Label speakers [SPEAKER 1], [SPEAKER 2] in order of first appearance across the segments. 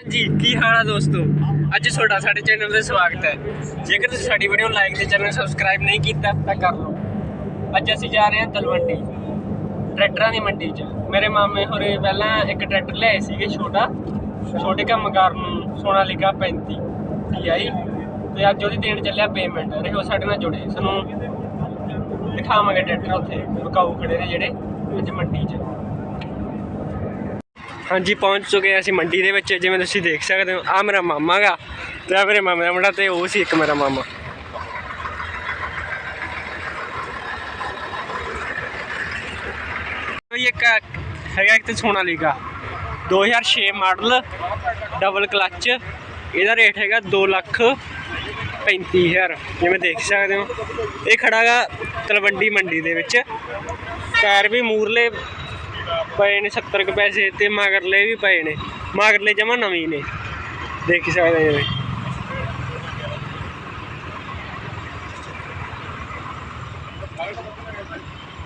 [SPEAKER 1] ਜੀ ਕੀ ਹਾਲ ਆ ਦੋਸਤੋ? ਅੱਜ ਤੁਹਾਡਾ ਸਾਡੇ ਚੈਨਲ ਤੇ ਸਵਾਗਤ ਹੈ। ਜੇਕਰ ਤੁਸੀਂ ਸਾਡੀ ਵੀਡੀਓ ਲਾਈਕ ਤੇ ਚੈਨਲ ਸਬਸਕ੍ਰਾਈਬ ਨਹੀਂ ਕੀਤਾ, ਤਾਂ ਕਰ ਲਓ। ਅੱਜ ਅਸੀਂ ਜਾ ਰਹੇ ਹਾਂ ਤਲਵੰਡੀ, ਟਰੈਕਟਰਾਂ ਦੀ ਮੰਡੀ 'ਚ। ਮੇਰੇ ਮਾਮੇ ਹੋਰੇ ਪਹਿਲਾਂ ਇੱਕ ਟਰੈਕਟਰ ਲਿਆਏ ਸੀਗੇ ਛੋਟਾ। ਛੋਟੇ ਕੰਮ ਕਾਰ ਨੂੰ ਸੋਨਾ ਸੋਨਾਲੀਕਾ 35 TI ਤੇ ਅੱਜ ਉਹਦੀ ਦੇਣ ਚੱਲਿਆ ਪੇਮੈਂਟ ਰਹੋ ਸਾਡੇ ਨਾਲ ਜੁੜੇ। ਸਾਨੂੰ ਦਿਖਾਵਾਂਗੇ ਟਰੈਕਟਰ ਉੱਥੇ ਵਿਕਾਊ ਖੜੇ ਨੇ ਜਿਹੜੇ ਅੱਜ ਮੰਡੀ 'ਚ। ਹਾਂਜੀ, ਪਹੁੰਚ ਚੁੱਕੇ ਹਾਂ ਅਸੀਂ ਮੰਡੀ ਦੇ ਵਿੱਚ, ਜਿਵੇਂ ਤੁਸੀਂ ਦੇਖ ਸਕਦੇ ਹੋ ਆ ਮੇਰਾ ਮਾਮਾ ਗਾ ਤੇ ਆ ਮੇਰੇ ਮਾਮੇ ਦਾ ਮੁੰਡਾ ਤੇ ਉਹ ਸੀ ਇੱਕ ਮੇਰਾ ਮਾਮਾ। ਇਹ ਇੱਕ ਹੈਗਾ ਇੱਕ ਤੇ ਸੋਨਾਲੀਕਾ 2006 ਮਾਡਲ ਡਬਲ ਕਲੱਚ ਇਹਦਾ ਰੇਟ ਹੈਗਾ 2 ਲੱਖ 35000 ਜਿਵੇਂ ਦੇਖ ਸਕਦੇ ਹੋ। ਇਹ ਖੜਾਗਾ ਤਲਵੰਡੀ ਮੰਡੀ ਦੇ ਵਿੱਚ, ਟਾਇਰ ਵੀ ਮੂਰਲੇ ਪਏ ਨੇ 70 ਕੁ ਪੈਸੇ ਤੇ ਮਗਰਲੇ ਵੀ ਪਏ ਨੇ। ਮਗਰਲੇ ਜਮਾ ਨਵੀਂ ਨੇ। ਦੇਖ ਸਕਦੇ ਜਿਵੇਂ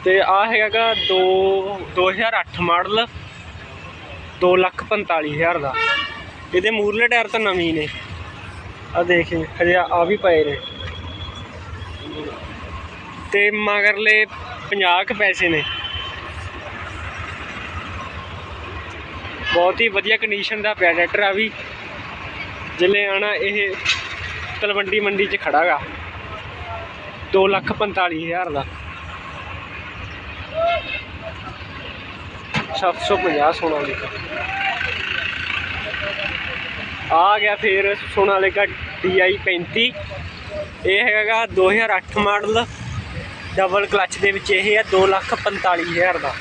[SPEAKER 1] ਤੇ ਆ ਹੈਗਾ 2 2008 ਮਾਡਲ 2 ਲੱਖ 45000 ਦਾ। ਇਹਦੇ ਮੂਰਲੇ ਟਾਇਰ ਤਾਂ ਨਵੀਂ ਨੇ। ਆ ਦੇਖ, ਹਜੇ ਆ ਵੀ ਪਏ ਨੇ। ਤੇ ਮਗਰਲੇ 50 ਕੁ ਪੈਸੇ ਨੇ। ਬਹੁਤ ਹੀ ਵਧੀਆ ਕੰਡੀਸ਼ਨ ਦਾ ਪਿਆ ਟਰੈਕਟਰ ਆ ਵੀ ਜਿਲੇ ਆਣਾ ਇਹ ਤਲਵੰਡੀ ਮੰਡੀ 'ਚ ਖੜਾਗਾ। 2 ਲੱਖ 45000 ਦਾ। 750 ਸੋਨਾਲੀਕਾ ਆ ਗਿਆ ਫਿਰ ਸੋਨਾਲੀਕਾ DI 35 ਇਹ ਹੈਗਾ 2008 ਮਾਡਲ ਡਬਲ ਕਲਚ ਦੇ ਵਿੱਚ ਇਹ ਹੈ 2 ਲੱਖ 45000 ਦਾ।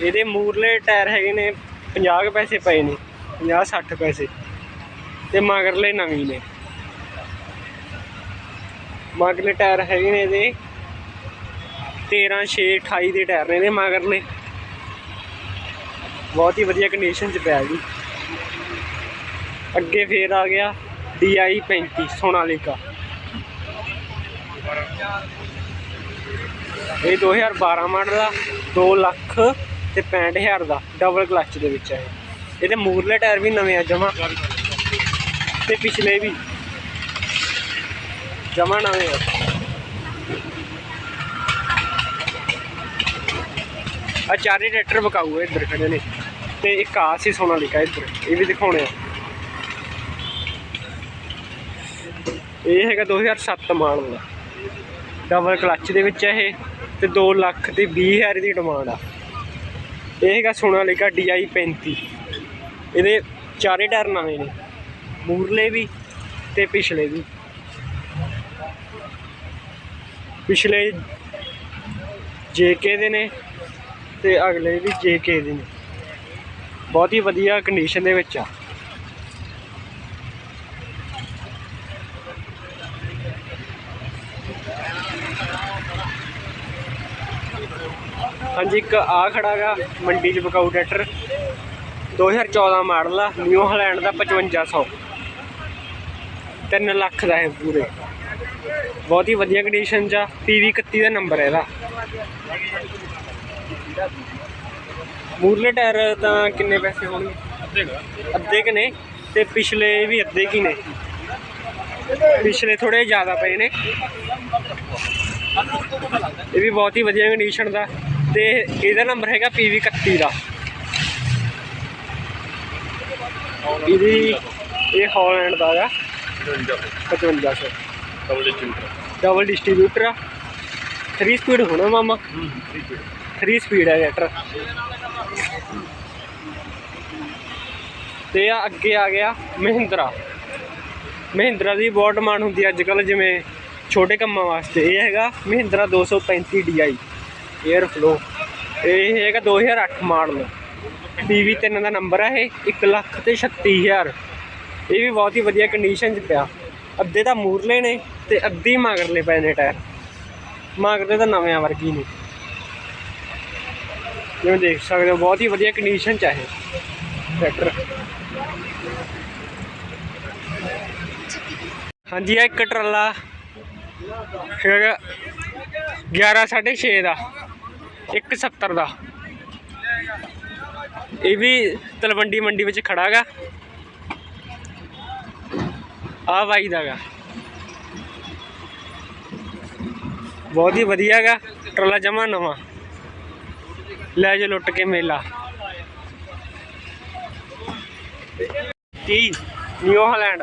[SPEAKER 1] ਇਹਦੇ ਮੂਰਲੇ ਟਾਇਰ ਹੈਗੇ ਨੇ 50 ਕੁ ਪੈਸੇ ਪਏ ਨੇ 50 60 ਪੈਸੇ ਤੇ ਮਗਰਲੇ ਨਵੀਂ ਨੇ। ਮਗਰਲੇ ਟਾਇਰ ਹੈਗੇ ਨੇ ਇਹਦੇ 13 6 28 ਦੇ ਟਾਇਰ ਨੇ ਇਹਦੇ ਮਗਰਲੇ। ਬਹੁਤ ਹੀ ਵਧੀਆ ਕੰਡੀਸ਼ਨ 'ਚ ਪਿਆ ਜੀ। ਅੱਗੇ ਫੇਰ ਆ ਗਿਆ DI 35 ਸੋਨਾਲੀਕਾ। ਇਹ 2012 ਮਾਡਲ ਦਾ 2 ਲੱਖ ਤੇ 65000 ਦਾ ਡਬਲ ਕਲਚ ਦੇ ਵਿੱਚ ਹੈ ਇਹਦੇ ਮੂਰਲੇ ਟਾਇਰ ਵੀ ਨਵੇਂ ਆ, ਜਮਾ। ਤੇ ਪਿਛਲੇ ਵੀ। ਜਮਾ ਨਵੇਂ ਆ। ਆ ਚਾਰੇ ਟਰੈਕਟਰ ਵਿਕਾਊ ਆ ਇੱਧਰ ਖੜੇ ਨੇ। ਤੇ ਇੱਕ ਆ ਸੀ ਸੋਨਾ ਲਿਖਾ ਇੱਧਰ, ਇਹ ਵੀ ਦਿਖਾਉਣੇ ਆ। ਇਹ ਹੈਗਾ 2007 ਮਾਡਲ ਦਾ। ਡਬਲ ਕਲਚ ਦੇ ਵਿੱਚ ਹੈ ਇਹ, ਤੇ 2 ਲੱਖ ਤੇ 20000 ਦੀ ਡਿਮਾਂਡ ਆ। ਇਹ ਹੈਗਾ ਸੋਨਾਲੀਕਾ DI 35 ਇਹਦੇ ਚਾਰੇ ਟਾਇਰ ਨਵੇਂ ਨੇ। ਮੂਰਲੇ ਵੀ ਤੇ ਪਿਛਲੇ ਵੀ। ਪਿਛਲੇ JK ਦੇ ਨੇ ਤੇ ਅਗਲੇ ਵੀ JK ਦੇ ਨੇ। ਬਹੁਤ ਹੀ ਵਧੀਆ ਕੰਡੀਸ਼ਨ ਦੇ ਵਿੱਚ ਆ। ਹਾਂਜੀ, ਇੱਕ ਆ ਖੜਾਗਾ ਮੰਡੀ 'ਚ ਬਕਾਊ ਟਰੈਕਟਰ। 2014 ਮਾਡਲ ਆ, ਨਿਊ ਹਲੈਂਡ ਦਾ 5500 3 ਲੱਖ ਦਾ ਹੈ ਪੂਰੇ। ਬਹੁਤ ਹੀ ਵਧੀਆ ਕੰਡੀਸ਼ਨ 'ਚ ਆ PV 31 ਦਾ ਨੰਬਰ ਹੈ ਇਹਦਾ। ਮੂਰਲੇ ਟਾਇਰ ਤਾਂ ਕਿੰਨੇ ਪੈਸੇ ਹੋਣਗੇ? ਅੱਧੇ ਕਿ ਨੇ, ਤੇ ਪਿਛਲੇ ਵੀ ਅੱਧੇ ਕੀ ਨੇ। ਪਿਛਲੇ ਥੋੜੇ ਜ਼ਿਆਦਾ ਪਏ ਨੇ। ਇਹ ਵੀ ਬਹੁਤ ਹੀ ਵਧੀਆ ਕੰਡੀਸ਼ਨ ਦਾ। ਤੇ ਇਹਦਾ ਨੰਬਰ ਹੈਗਾ PV 31 ਦਾ। ਇਹਦੀ ਇਹ ਹਾਲੈਂਡ ਦਾ ਹੈਗਾ 5500 ਡਬਲ ਡਿਸਟ੍ਰੀਬਿਊਟਰ ਆ। 3 ਸਪੀਡ ਹੋਣਾ ਮਾਮਾ। 3 ਸਪੀਡ ਹੈ ਟਰੈਕਟਰ ਤੇ ਆ ਅੱਗੇ ਆ ਗਿਆ ਮਹਿੰਦਰਾ। ਮਹਿੰਦਰਾ ਦੀ ਬਹੁਤ ਡਿਮਾਂਡ ਹੁੰਦੀ ਅੱਜ ਕੱਲ ਜਿਵੇਂ ਛੋਟੇ ਕੰਮਾਂ ਵਾਸਤੇ। ਇਹ ਹੈਗਾ ਮਹਿੰਦਰਾ 235 DI 에ਅਰ ਫਲੋ ਇਹ ਹੈਗਾ 2008 ਮਾਡਲ PV 3 ਦਾ ਨੰਬਰ ਹੈ ਇਹ 1 ਲੱਖ ਤੇ 36000 ਇਹ ਵੀ ਬਹੁਤ ਹੀ ਵਧੀਆ ਕੰਡੀਸ਼ਨ 'ਚ ਪਿਆ। ਅੱਧੇ ਤਾਂ ਮੂਰਲੇ ਨੇ ਤੇ ਅੱਧੀ ਮਗਰਲੇ ਪਏ ਨੇ ਟਾਇਰ। ਮਗਰਲੇ ਤਾਂ ਨਵੇਂ ਵਰਗੀ ਨੇ। ਜਿਵੇਂ ਦੇਖ ਸਕਦੇ ਹੋ, ਬਹੁਤ ਹੀ ਵਧੀਆ ਕੰਡੀਸ਼ਨ 'ਚ ਹੈ ਇਹ ਟਰੈਕਟਰ ਹਾਂਜੀ ਇਹ ਇੱਕ ਟਰਾਲਾ ਹੈਗਾ 11 6.5 ਦਾ। 170 ਦਾ। ਇਹ ਵੀ ਤਲਵੰਡੀ ਮੰਡੀ ਵਿੱਚ ਖੜਾਗਾ ਆ ਬਾਈ ਦਾਗਾ ਬਹੁਤ ਹੀ ਵਧੀਆਗਾ ਟਰਾਲਾ ਜਮਾ ਨਵਾਂ। ਲੈ ਜੇ ਲੁੱਟ ਕੇ ਮੇਲਾ। 30 ਨਿਊ ਹਾਲੈਂਡ।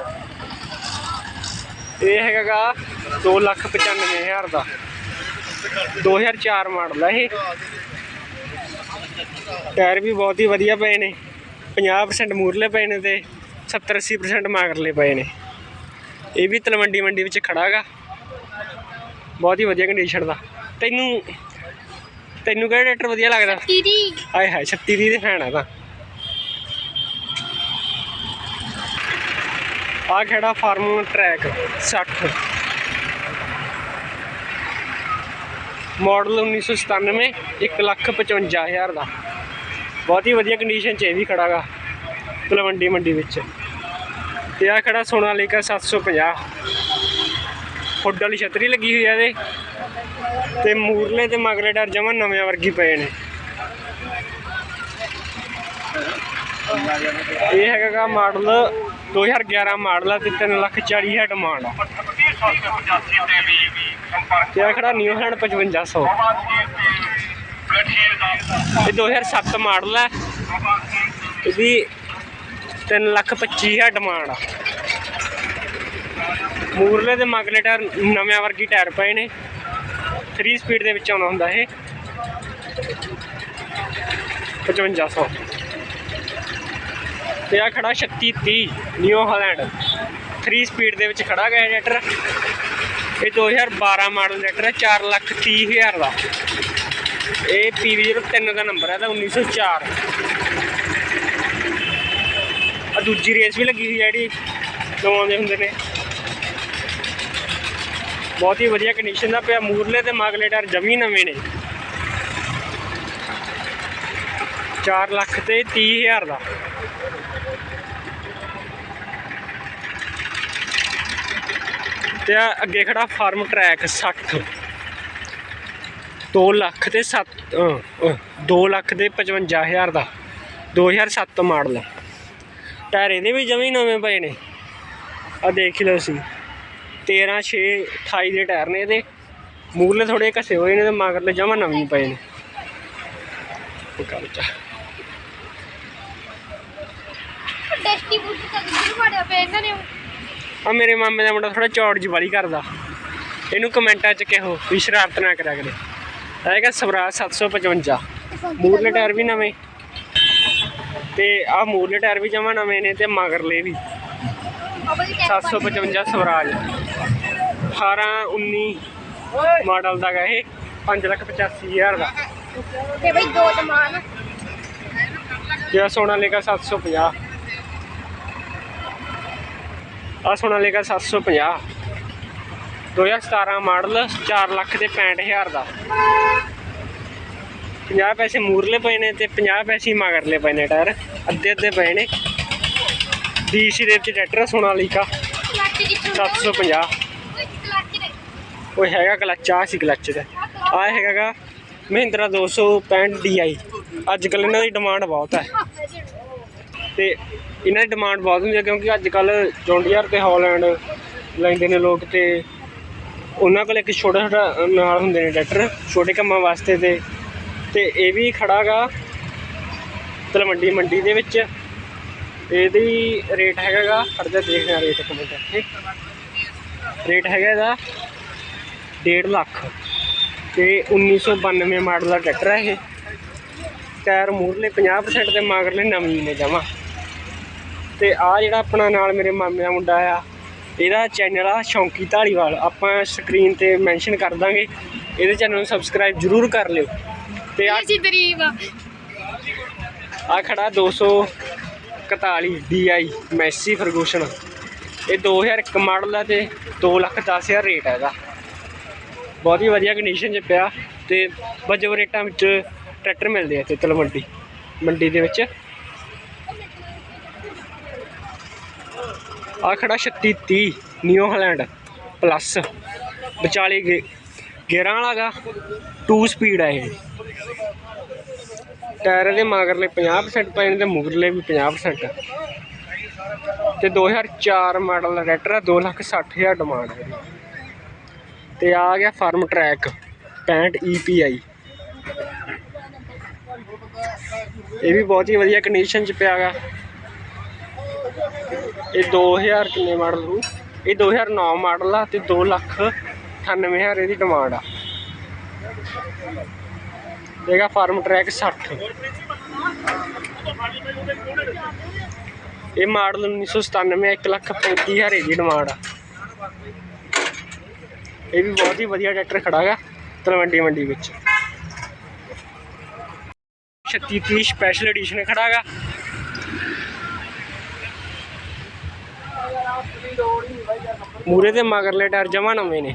[SPEAKER 1] ਇਹ ਹੈਗਾਗਾ 295000 ਦਾ। 2004 ਮਾਡਲ ਹੈ ਇਹ। ਟਾਇਰ ਵੀ ਬਹੁਤ ਹੀ ਵਧੀਆ ਪਏ ਨੇ। 50% ਮੂਰਲੇ ਪਏ ਨੇ ਤੇ 70 80% ਮਾਗਰਲੇ ਪਏ ਨੇ। ਇਹ ਵੀ ਤਲਵੰਡੀ ਮੰਡੀ ਵਿੱਚ ਖੜਾਗਾ ਬਹੁਤ ਹੀ ਵਧੀਆ ਕੰਡੀਸ਼ਨ ਦਾ। ਤੈਨੂੰ ਤੈਨੂੰ ਕਿਹੜਾ ਟਰੈਕਟਰ ਵਧੀਆ ਲੱਗਦਾ?
[SPEAKER 2] ਦੀਦੀ
[SPEAKER 1] ਆਏ ਹਾਏ 36 ਦੀ ਦੇ ਫੈਨ ਆ ਤਾਂ। ਆ ਖੜਾ ਫਾਰਮ ਟਰੈਕ 60 ਮਾਡਲ 1997 155000 ਦਾ। ਬਹੁਤ ਹੀ ਵਧੀਆ ਕੰਡੀਸ਼ਨ 'ਚ ਇਹ ਵੀ ਖੜਾਗਾ ਤਲਵੰਡੀ ਮੰਡੀ ਵਿੱਚ। ਤੇ ਆ ਖੜਾ ਸੋਨਾਲੀਕਾ 750 ਫੁੱਡ ਵਾਲੀ ਛਤਰੀ ਲੱਗੀ ਹੋਈ ਆ ਇਹਦੇ। ਤੇ ਮੂਰਲੇ ਤੇ ਮਗਲੇ ਡਰ ਜਮਾ ਨਵੇਂ ਵਰਗੀ ਪਏ ਨੇ। ਇਹ ਹੈਗਾ ਮਾਡਲ 2011 ਮਾਡਲ ਆ ਤੇ 3 ਲੱਖ 40 ਹੈ ਡਿਮਾਂਡ ਆ। ਤੇ ਆ ਖੜਾ ਨਿਊ ਹੈਂਡ 5500 ਇਹ 2007 ਮਾਡਲ ਹੈ ਇਹਦੀ 3 ਲੱਖ 25 ਹੈ ਡਿਮਾਂਡ ਆ। ਮੂਰਲੇ ਦੇ ਮਗਲੇ ਟਾਇਰ ਨਵੇਂ ਵਰਗੀ ਟਾਇਰ ਪਏ ਨੇ। 3 ਸਪੀਡ ਦੇ ਵਿੱਚ ਆਉਣਾ ਹੁੰਦਾ ਇਹ। 5500 ਤੇ ਆ ਖੜਾ 3630 ਨਿਊ ਹਾਲੈਂਡ 3 ਸਪੀਡ ਦੇ ਵਿੱਚ ਖੜਾ ਗਿਆ ਜੈਟਰ ਇਹ 2012 ਮਾਡਲ ਜੈਟਰ ਹੈ 4 ਲੱਖ 30 ਹਜ਼ਾਰ ਦਾ। ਇਹ PV03 ਦਾ ਨੰਬਰ ਹੈ ਤਾਂ 1904 ਆ ਦੂਜੀ ਰੇਸ ਵੀ ਲੱਗੀ ਸੀ ਜਿਹੜੀ ਲਵਾਉਂਦੇ ਹੁੰਦੇ ਨੇ। ਬਹੁਤ ਹੀ ਵਧੀਆ ਕੰਡੀਸ਼ਨ ਦਾ ਪਿਆ, ਮੂਰਲੇ ਤੇ ਮਾਗਲੇ ਟਾਇਰ ਜਮੀ ਨਵੇਂ ਨੇ। 4 ਲੱਖ ਤੇ 30 ਹਜ਼ਾਰ ਦਾ। ਤੇ ਆ ਅੱਗੇ ਖੜਾ ਫਾਰਮ ਟਰੈਕ 60 2 ਲੱਖ ਤੇ 7 2 ਲੱਖ ਦੇ। 55000 ਦਾ 2007 ਮਾਡਲ ਟਾਇਰ ਇਹਦੇ ਵੀ ਜਮੀ ਨਵੇਂ ਪਏ ਨੇ। ਆ ਦੇਖ ਲਓ ਸੀ 13 6 28 ਦੇ ਟਾਇਰ ਨੇ ਇਹਦੇ। ਮੂਰਲੇ ਥੋੜੇ ਘਸੇ ਹੋਏ ਨੇ ਤੇ ਮਗਰਲੇ ਜਮਾ ਨਵੇਂ ਪਏ ਨੇ। ਉਹ ਕਰ ਚਾ
[SPEAKER 2] ਤੱਕ ਵੀ ਫੜਿਆ ਪਿਆ ਇਹਨਾਂ ਨੇ?
[SPEAKER 1] ਆ ਮੇਰੇ ਮਾਮੇ ਦਾ ਮੁੰਡਾ ਥੋੜਾ ਚੌੜ ਜੀ ਵਾਲੀ ਕਰਦਾ। ਇਹਨੂੰ ਕਮੈਂਟਾਂ 'ਚ ਕਿਹੋ ਵੀ ਸ਼ਰਾਰਤ ਨਾ ਕਰਿਆ ਕਰੇ। ਆਏਗਾ ਸਵਰਾਜ 755 ਮੂਰਲੇ ਟਾਇਰ ਵੀ ਨਵੇਂ। ਤੇ ਆ ਮੂਰਲੇ ਟਾਇਰ ਵੀ ਜਮਾ ਨਵੇਂ ਨੇ ਤੇ ਮਗਰਲੇ ਵੀ। 755 ਸਵਰਾਜ। 18 19 ਮਾਡਲ ਦਾ ਗਾ ਇਹ। 585000 ਦਾ।
[SPEAKER 2] ਤੇ ਬਈ ਦੋ ਦਮਾਨ
[SPEAKER 1] ਜਿਹੜਾ ਸੋਨਾਲੀਕਾ 750 ਆ ਸੋਨਾਲੀਕਾ 750 2017 ਮਾਡਲ 4 ਲੱਖ ਤੇ 65000 ਦਾ। 50 ਪੈਸੇ ਮੂਰਲੇ ਪਏ ਨੇ ਤੇ 50 ਪੈਸੇ ਮਗਰਲੇ ਪਏ ਨੇ ਟਾਇਰ, ਅੱਧੇ ਅੱਧੇ ਪਏ ਨੇ। ਡੀਸੀ ਦੇ ਵਿੱਚ ਟਰੈਕਟਰ ਸੋਨਾਲੀਕਾ
[SPEAKER 2] ਕਲੱਚ ਕਿੱਥੋਂ
[SPEAKER 1] 750
[SPEAKER 2] ਕਲੱਚ
[SPEAKER 1] ਉਹ ਹੈਗਾ ਕਲਚ ਆ ਸੀ ਕਲਚ ਦਾ। ਆ ਹੈਗਾ ਮਹਿੰਦਰਾ 265 DI ਅੱਜ ਕੱਲ ਇਹਨਾਂ ਦੀ ਡਿਮਾਂਡ ਬਹੁਤ ਹੈ। ਤੇ ਇਹਨਾਂ ਦੀ ਡਿਮਾਂਡ ਬਹੁਤ ਹੁੰਦੀ ਹੈ ਕਿਉਂਕਿ ਅੱਜ ਕੱਲ ਜੌਂਡੀਅਰ ਤੇ ਹਾਲੈਂਡ ਲੈਂਦੇ ਨੇ ਲੋਕ ਤੇ ਉਹਨਾਂ ਕੋਲ ਇੱਕ ਛੋਟਾ ਛੋਟਾ ਨਾਲ ਹੁੰਦੇ ਨੇ ਟਰੈਕਟਰ, ਛੋਟੇ ਕੰਮਾਂ ਵਾਸਤੇ ਤੇ ਤੇ ਇਹ ਵੀ ਖੜਾਗਾ ਤਲਵੰਡੀ ਮੰਡੀ ਦੇ ਵਿੱਚ। ਇਹਦੀ ਰੇਟ ਹੈਗਾਗਾ ਖੜਜਾ ਦੇਖਦੇ ਆ ਰੇਟ ਕਮੈਂਟ ਇੱਥੇ। ਰੇਟ ਹੈਗਾ ਇਹਦਾ 1.5 ਲੱਖ। ਤੇ 1992 ਮਾਡਲ ਦਾ ਟਰੈਕਟਰ ਹੈ ਇਹ। ਟਾਇਰ ਮੂਰਲੇ 50% ਤੇ ਮਗਰਲੇ ਨਵੀਂ ਨੇ ਜਮਾ। ਤੇ ਆ ਜਿਹੜਾ ਆਪਣਾ ਨਾਲ ਮੇਰੇ ਮਾਮੇ ਦਾ ਮੁੰਡਾ ਆ ਇਹਦਾ ਚੈਨਲ ਆ ਸ਼ੌਂਕੀ ਢਾਲੀਵਾਲ ਆਪਾਂ ਸਕਰੀਨ ਤੇ ਮੈਂਸ਼ਨ ਕਰ ਦਾਂਗੇ। ਇਹਦੇ ਚੈਨਲ ਨੂੰ ਸਬਸਕ੍ਰਾਈਬ ਜਰੂਰ ਕਰ ਲਿਓ। ਤੇ ਆ
[SPEAKER 2] ਜੀ ਦਰੀਬ
[SPEAKER 1] ਆ। ਖੜਾ 241 DI ਮੈਸੀ ਫਰਗੂਸ਼ਨ ਇਹ 2001 ਮਾਡਲ ਆ ਤੇ 2 ਲੱਖ 10 ਹਜ਼ਾਰ ਰੇਟ ਹੈ ਇਹਦਾ। ਬਹੁਤ ਹੀ ਵਧੀਆ ਕੰਡੀਸ਼ਨ 'ਚ ਪਿਆ ਤੇ ਵਜਬ ਰੇਟਾਂ ਵਿੱਚ ਟਰੈਕਟਰ ਮਿਲਦੇ ਆ ਇੱਥੇ ਤਲਵੰਡੀ। ਮੰਡੀ ਦੇ ਵਿੱਚ। ਆ ਖੜਾ 3630 ਨਿਊ ਹਾਲੈਂਡ ਪਲੱਸ ਵਿਚਾਲੇ ਗੇ- ਗੇਅਰਾਂ ਵਾਲਾ ਗਾ 2 ਸਪੀਡ ਹੈ ਇਹ। ਟਾਇਰ ਦੇ ਮਗਰਲੇ 50% ਪਏ ਨੇ ਤੇ ਮੁਗਰਲੇ ਵੀ 50% ਤੇ 2004 ਮਾਡਲ ਦਾ ਟਰੈਕਟਰ ਆ 260000 ਡਿਮਾਂਡ ਹੈ। ਇਹਦੀ। ਤੇ ਆ ਗਿਆ ਫਾਰਮ ਟਰੈਕ 65 EPI ਇਹ ਵੀ ਬਹੁਤ ਹੀ ਵਧੀਆ ਕੰਡੀਸ਼ਨ ਚ ਪਿਆ ਗਾ। ਇਹ 2000 ਕਿੰਨੇ ਮਾਡਲ ਰੂ ਇਹ 2009 ਮਾਡਲ ਆ ਤੇ 2 ਲੱਖ 98000 ਇਹਦੀ ਡਿਮਾਂਡ ਆ। ਦੇਗਾ ਫਾਰਮ ਟਰੈਕ 60 ਇਹ ਮਾਡਲ 1997 1 ਲੱਖ 35000 ਇਹਦੀ ਡਿਮਾਂਡ ਆ। ਇਹ ਵੀ ਬਹੁਤ ਹੀ ਵਧੀਆ ਟਰੈਕਟਰ ਖੜਾ ਹੈਗਾ, ਤਲਵੰਡੀ ਮੰਡੀ ਵਿੱਚ। 3630 ਸਪੈਸ਼ਲ ਐਡੀਸ਼ਨ ਖੜਾ ਗਾ ਮੂਰੇ ਤੇ ਮਗਰਲੇ ਟਾਇਰ ਜਮਾ ਨਵੇਂ ਨੇ।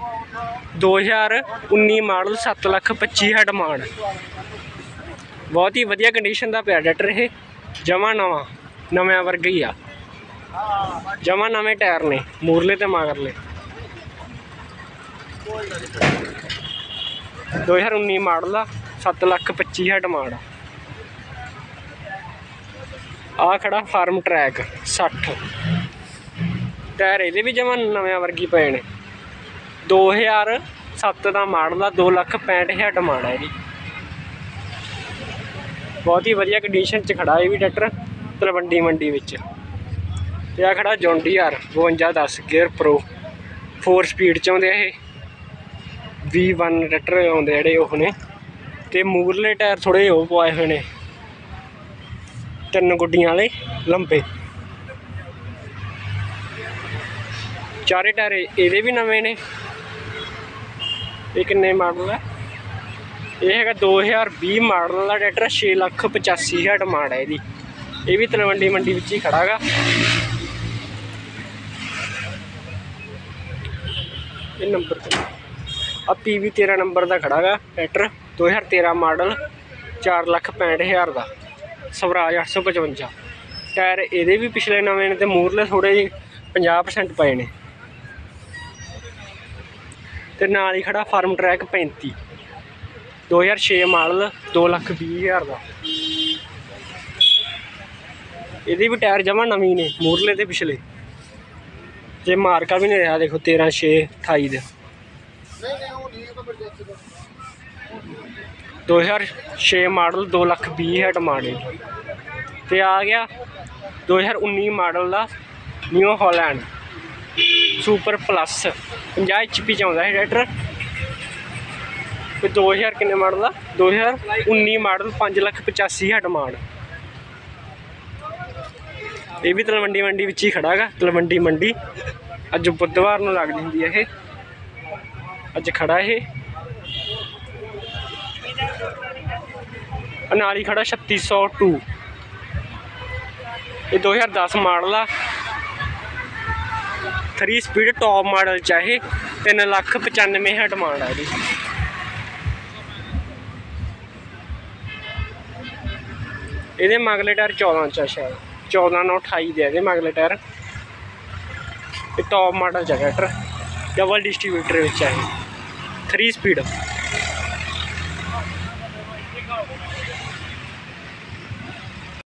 [SPEAKER 1] 2019 ਮਾਡਲ 7 ਲੱਖ 25 ਹੈ ਡਿਮਾਂਡ ਬਹੁਤ ਹੀ ਵਧੀਆ ਕੰਡੀਸ਼ਨ ਦਾ ਪਿਆ ਟਰੈਕਟਰ ਇਹ। ਜਮਾ ਨਵਾਂ ਨਵਿਆਂ ਵਰਗਾ ਹੀ ਆ। ਜਮਾ ਨਵੇਂ ਟਾਇਰ ਨੇ, ਮੂਰਲੇ ਤੇ ਮਗਰਲੇ। 2019 ਮਾਡਲ ਆ 7 ਲੱਖ 25 ਹੈ ਡਿਮਾਂਡ ਆ ਖੜਾ ਫਾਰਮ ਟਰੈਕ 60 ਟਾਇਰ ਇਹਦੇ ਵੀ ਜਮਾ ਨਵਿਆਂ ਵਰਗੀ ਪਏ ਨੇ। 2007 ਦਾ ਮਾਡਲ ਦਾ 2 ਲੱਖ 65000 ਡਿਮਾਂਡ ਹੈ ਇਹਦੀ। ਬਹੁਤ ਹੀ ਵਧੀਆ ਕੰਡੀਸ਼ਨ 'ਚ ਖੜਾ ਇਹ ਵੀ ਟਰੈਕਟਰ ਤਲਵੰਡੀ ਮੰਡੀ ਵਿੱਚ। ਤੇ ਆ ਖੜਾ ਜੌਂਡੀਆਰ 5210 ਗੇਅਰ ਪ੍ਰੋ 4 ਸਪੀਡ ਚ ਆਉਂਦੇ ਆ ਇਹ। V1 ਟਰੈਕਟਰ ਆਉਂਦੇ ਜਿਹੜੇ ਉਹ ਨੇ। ਤੇ ਮੂਰਲੇ ਟਾਇਰ ਥੋੜੇ ਉਹ ਪਵਾਏ ਹੋਏ ਨੇ। ਤਿੰਨ ਗੁੱਡੀਆਂ ਵਾਲੇ, ਲੰਬੇ। ਚਾਰੇ ਟਾਇਰ ਇਹਦੇ ਵੀ ਨਵੇਂ ਨੇ। ਇਹ ਕਿੰਨੇ ਮਾਡਲ ਹੈ ਇਹ ਹੈਗਾ 2020 ਮਾਡਲ ਦਾ ਟਰੈਕਟਰ 6 ਲੱਖ 85 ਹਜ਼ਾਰ ਡਿਮਾਂਡ ਹੈ ਇਹਦੀ। ਇਹ ਵੀ ਤਲਵੰਡੀ ਮੰਡੀ ਵਿੱਚ ਹੀ ਖੜਾ ਗਾ। ਇਹ ਨੰਬਰ ਤੇ। ਆ ਪੀਵੀ 13 ਨੰਬਰ ਦਾ ਖੜਾ ਗਾ ਟਰੈਕਟਰ 2013 ਮਾਡਲ 4 ਲੱਖ 65 ਹਜ਼ਾਰ ਦਾ। ਸਵਰਾਜ 855 ਟਾਇਰ ਇਹਦੇ ਵੀ ਪਿਛਲੇ ਨਵੇਂ ਨੇ ਤੇ ਮੂਰਲੇ ਥੋੜੇ ਜਿਹੇ 50% ਪਏ ਨੇ। ਤੇ ਨਾਲ ਹੀ ਖੜਾ ਫਾਰਮ ਟਰੈਕ 35 2006 ਮਾਡਲ 2 ਲੱਖ 20 ਹਜ਼ਾਰ ਦਾ। ਇਹਦੇ ਵੀ ਟਾਇਰ ਜਮਾ ਨਵੀਂ ਨੇ ਮੂਰਲੇ ਤੇ ਪਿਛਲੇ। ਤੇ ਮਾਰਕਾ ਵੀ ਨਹੀਂ ਰਿਹਾ, ਦੇਖੋ 13 6 28 ਦੇ। 2006 ਮਾਡਲ 2 ਲੱਖ 20 ਹਜ਼ਾਰ ਡਿਮਾਂਡ ਹੈ ਤੇ ਆ ਗਿਆ 2019 ਮਾਡਲ ਦਾ New Holland. Super plus 50 HP ਚ ਆਉਂਦਾ ਹੈ ਟਰੈਕਟਰ ਤੇ 2000 ਕਿੰਨੇ ਮਾਡਲ ਦਾ? 2019 ਮਾਡਲ 5 ਲੱਖ 85 ਹਜ਼ਾਰ ਡਿਮਾਂਡ ਇਹ ਵੀ ਤਲਵੰਡੀ ਮੰਡੀ ਵਿੱਚ ਹੀ ਖੜਾ ਤਲਵੰਡੀ ਮੰਡੀ। ਅੱਜ ਬੁੱਧਵਾਰ ਨੂੰ ਲੱਗਦੀ ਹੁੰਦੀ ਹੈ ਇਹ। ਅੱਜ ਖੜਾ ਇਹ। ਆਹ ਨਾਲ ਹੀ ਖੜਾ 3602 ਇਹ 2010 ਮਾਡਲ ਆ। 3 ਸਪੀਡ ਟੌਪ ਮਾਡਲ ਚ ਆ ਇਹ 3 ਲੱਖ 95 ਹਜ਼ਾਰ ਡਿਮਾਂਡ ਆ ਇਹਦੀ। ਇਹਦੇ ਮਗਲੇ ਟਾਇਰ 14 ਚ ਆ ਸ਼ਾਇਦ। 14 ਨਾਲ 28 ਦੇ ਇਹਦੇ ਮਗਲੇ ਟਾਇਰ। ਇਹ ਟੌਪ ਮਾਡਲ ਚ ਟਰੈਕਟਰ ਡਬਲ ਡਿਸਟ੍ਰੀਬਿਊਟਰ ਵਿੱਚ ਆ 3 ਸਪੀਡ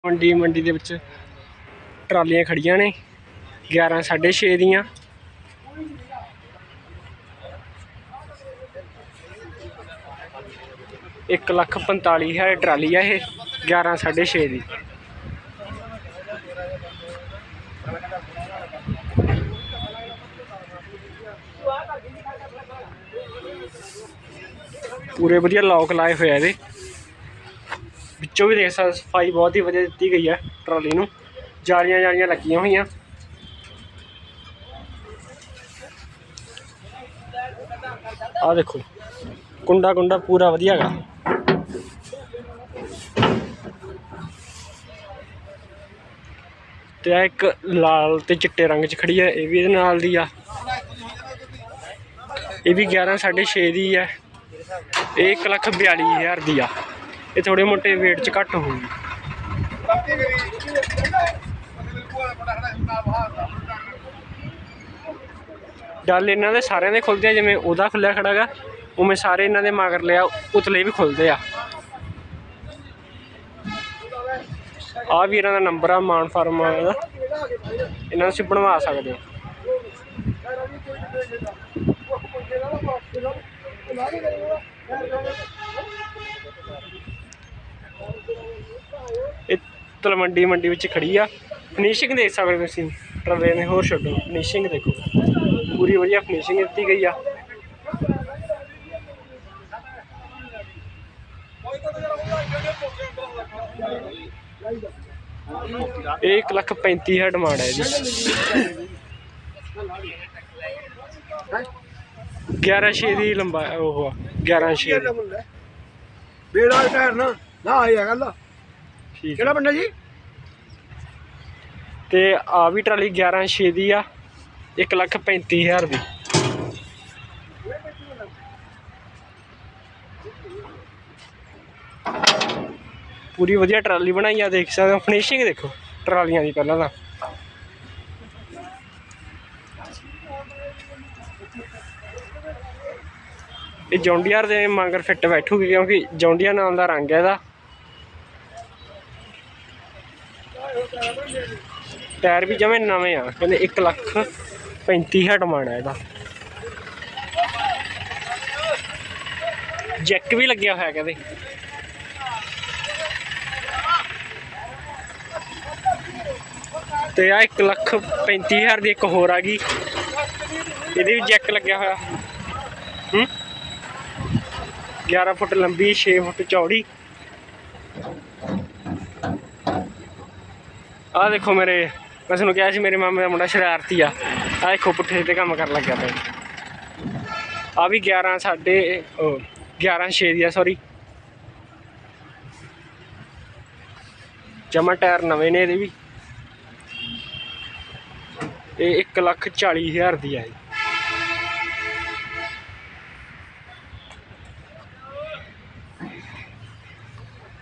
[SPEAKER 1] ਮੰਡੀ ਮੰਡੀ ਦੇ ਵਿੱਚ ਟਰਾਲੀਆਂ ਖੜੀਆਂ ਨੇ। 11 6:30 ਦੀਆਂ। ਇੱਕ ਲੱਖ 45 ਹਜ਼ਾਰ ਟਰਾਲੀ ਆ ਇਹ 11 6:30 ਦੀ। ਪੂਰੇ ਵਧੀਆ ਲੌਕ ਲਾਏ ਹੋਏ ਇਹਦੇ। ਵਿੱਚੋਂ ਵੀ ਦੇਖ ਸਕਦੇ ਸਫ਼ਾਈ ਬਹੁਤ ਹੀ ਵਧੀਆ ਦਿੱਤੀ ਗਈ ਹੈ ਟਰਾਲੀ ਨੂੰ। ਜਾਲੀਆਂ ਜਾਲੀਆਂ ਲੱਗੀਆਂ ਹੋਈਆਂ। ਆ ਦੇਖੋ ਕੁੰਡਾ ਕੁੰਡਾ ਪੂਰਾ ਵਧੀਆ ਹੈਗਾ। ਤੇ ਆ ਇੱਕ ਲਾਲ ਤੇ ਚਿੱਟੇ ਰੰਗ 'ਚ ਖੜੀ ਹੈ, ਇਹ ਵੀ ਇਹਦੇ ਨਾਲ ਦੀ ਆ। ਇਹ ਵੀ 11 6.5 ਦੀ ਹੈ। ਇਹ ਇੱਕ ਲੱਖ ਬਿਆਲੀ ਹਜ਼ਾਰ ਦੀ ਆ। ਇਹ ਥੋੜੇ ਮੋਟੇ weight 'ਚ ਘੱਟ ਹੋਊਗੀ। ਡੱਲ ਇਹਨਾਂ ਦੇ ਸਾਰਿਆਂ ਦੇ ਖੁੱਲਦੇ ਆ, ਜਿਵੇਂ ਉਹਦਾ ਖੁੱਲਿਆ ਖੜਾਗਾ ਉਵੇਂ ਸਾਰੇ ਇਹਨਾਂ ਦੇ ਮਗਰ ਲਿਆ ਉਤਲੇ ਵੀ ਖੁੱਲਦੇ ਆ। ਆ ਵੀਰਾਂ ਦਾ ਨੰਬਰ ਆ, ਮਾਨ ਫਾਰਮ ਦਾ। ਇਹਨਾਂ ਨੂੰ ਤੁਸੀਂ ਬਣਵਾ ਸਕਦੇ ਹੋ। ਇਹ ਤਲਵੰਡੀ ਮੰਡੀ ਵਿੱਚ ਖੜੀ ਆ। ਫਿਨਿਸ਼ਿੰਗ ਦੇਖ ਸਕਦੇ ਹੋ ਤੁਸੀਂ। ਟਰਲੇ ਨੇ ਹੋਰ ਛੱਡੋ। ਫਿਨਿਸ਼ਿੰਗ ਦੇਖੋ। ਪੂਰੀ ਵਧੀਆ ਫਿਨਿਸ਼ਿੰਗ ਦਿੱਤੀ ਗਈ ਆ। ਇਹ 1 ਲੱਖ 35 ਹੈ ਡਿਮਾਂਡ ਹੈ ਜੀ। 11 ਛੇ ਦੀ ਲੰਬਾ ਉਹ ਆ 11 ਛੇ ਦੀ।
[SPEAKER 3] ਬੇੜਾ ਟਾਇਰ ਨਾ ਨਾ ਆਇਆ ਗੱਲ।
[SPEAKER 1] ਠੀਕ
[SPEAKER 3] ਕਿਹੜਾ ਬੰਦਾ ਜੀ?
[SPEAKER 1] ਤੇ ਆ ਵੀ ਟਰਾਲੀ 11 ਛੇ ਦੀ ਆ। 1 ਲੱਖ 35 ਹਜ਼ਾਰ ਦੀ। ਪੂਰੀ ਵਧੀਆ ਟਰਾਲੀ ਬਣਾਈ ਆ, ਦੇਖ ਸਕਦੇ ਹੋ। ਫਿਨਿਸ਼ਿੰਗ ਦੇਖੋ, ਟਰਾਲੀਆਂ ਦੀ ਪਹਿਲਾਂ ਤਾਂ। ਇਹ ਜੌਂਡੀਆਰ ਦੇ ਮੰਗਰ ਫਿੱਟ ਬੈਠੂਗੀ ਕਿਉਂਕਿ ਜੌਂਡੀਆ ਨਾਮ ਦਾ ਰੰਗ ਹੈ ਇਹਦਾ। ਟਾਇਰ ਵੀ ਜਮੇ ਨਵੇਂ ਆ, ਕਹਿੰਦੇ 1 ਲੱਖ 35 ਹੈ ਡਿਮਾਂਡ ਹੈ ਇਹਦਾ। ਜੈਕ ਵੀ ਲੱਗਿਆ ਹੋਇਆ ਕਹਿੰਦੇ। ਤੇ ਆ 1 ਲੱਖ 35 ਹਜ਼ਾਰ ਦੀ ਇੱਕ ਹੋਰ ਆ ਗਈ। ਇਹਦੇ ਵੀ ਜੈਕ ਲੱਗਿਆ ਹੋਇਆ। ਹੂੰ? 11 ਫੁੱਟ ਲੰਬੀ 6 ਫੁੱਟ ਚੌੜੀ। ਆਹ ਦੇਖੋ ਮੇਰੇ, ਮੈਂ ਤੁਹਾਨੂੰ ਕਿਹਾ ਸੀ ਮੇਰੇ ਮਾਮੇ ਦਾ ਮੁੰਡਾ ਸ਼ਰਾਰਤੀ ਆ। ਆਹ ਦੇਖੋ ਪੁੱਠੇ ਤੇ ਕੰਮ ਕਰਨ ਲੱਗਿਆ ਪਿਆ। ਆ ਵੀ 11 ਸਾਡੇ 11 6 ਦੀ ਆ ਸੌਰੀ ਜਮਾ ਟਾਇਰ ਨਵੇਂ ਨੇ ਇਹਦੇ ਵੀ। ਇਹ 1 ਲੱਖ 40 ਹਜ਼ਾਰ ਦੀ ਆ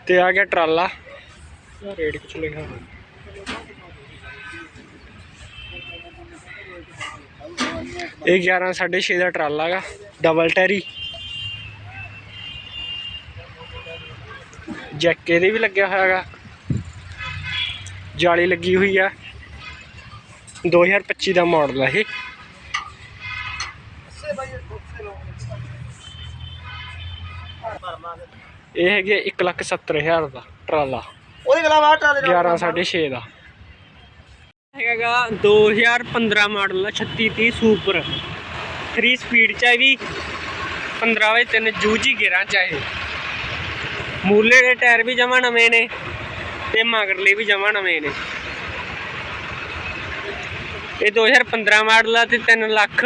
[SPEAKER 1] ਤੇ ਆ ਗਿਆ ਟਰਾਲਾ। ਰੇਟ ਕੁਛ ਲਿਖਿਆ ਹੋਇਆ। ਇਹ 11 6.5 ਦਾ ਟਰਾਲਾ ਗਾ ਡਬਲ ਟੈਰੀ ਜੈਕ ਇਹਦੇ ਵੀ ਲੱਗਿਆ ਹੋਇਆ ਗਾ ਜਾਲੀ ਲੱਗੀ ਹੋਈ ਆ। 2025 ਦਾ ਮਾਡਲ ਆ ਇਹ। ਇਹ ਹੈਗੇ 1 ਲੱਖ 70 ਹਜ਼ਾਰ ਦਾ ਟਰਾਲਾ।
[SPEAKER 3] ਉਹਦੇ ਗਲਾ ਬਾਹਰ ਟਾਲੇ
[SPEAKER 1] 11 6.5 ਦਾ। ਹੈਗਾ 2015 ਮਾਡਲ ਦਾ 3630 ਸੁਪਰ 3 ਸਪੀਡ ਚ ਹੈ ਵੀ। 15 ਵਜੇ ਤਿੰਨ ਜੂਜੀ ਗੇਰਾਂ ਚ ਹੈ ਮੂਲੇ ਦੇ ਟਾਇਰ ਵੀ ਜਮਾ ਨਵੇਂ ਨੇ ਤੇ ਮਗਰਲੇ ਵੀ ਜਮਾ ਨਵੇਂ ਨੇ। ਇਹ 2015 ਮਾਡਲ ਆ ਤੇ 3 ਲੱਖ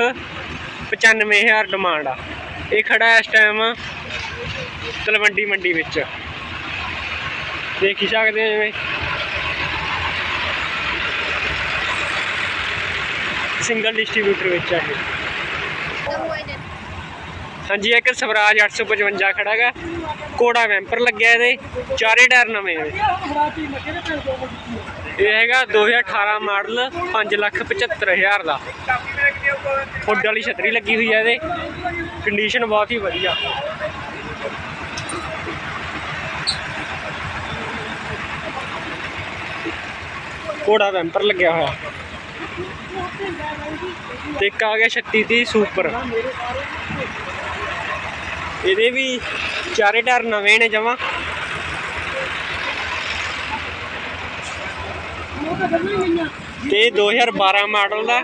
[SPEAKER 1] 95000 ਡਿਮਾਂਡ ਆ। ਇਹ ਖੜਾ ਇਸ ਟਾਈਮ ਤਲਵੰਡੀ ਮੰਡੀ ਵਿੱਚ। ਦੇਖ ਹੀ ਸਕਦੇ ਹੋ ਜਿਵੇਂ। ਸਿੰਗਲ ਡਿਸਟ੍ਰੀਬਿਊਟਰ ਵਿੱਚ ਆ ਇਹ। ਹਾਂਜੀ, ਇੱਕ ਸਵਰਾਜ 855 ਖੜਾ ਹੈਗਾ। ਕੋੜਾ ਵੈਂਪਰ ਲੱਗਿਆ ਇਹਦੇ। ਚਾਰੇ ਟਾਇਰ ਨਵੇਂ ਨੇ ਇਹ ਹੈਗਾ 2018 ਮਾਡਲ 575000 ਦਾ। ਫੁੱਡ ਵਾਲੀ ਛਤਰੀ ਲੱਗੀ ਹੋਈ ਹੈ ਇਹਦੇ। ਕੰਡੀਸ਼ਨ ਬਹੁਤ ਹੀ ਵਧੀਆ। ਕੋੜਾ ਵੈਂਪਰ ਲੱਗਿਆ ਹੋਇਆ। ਤੇ ਇੱਕ ਆ ਗਿਆ 3630 ਸੁਪਰ ਇਹਦੇ ਵੀ ਚਾਰੇ ਟਾਇਰ ਨਵੇਂ ਨੇ ਜਮਾ। ਤੇ 2012 ਮਾਡਲ ਦਾ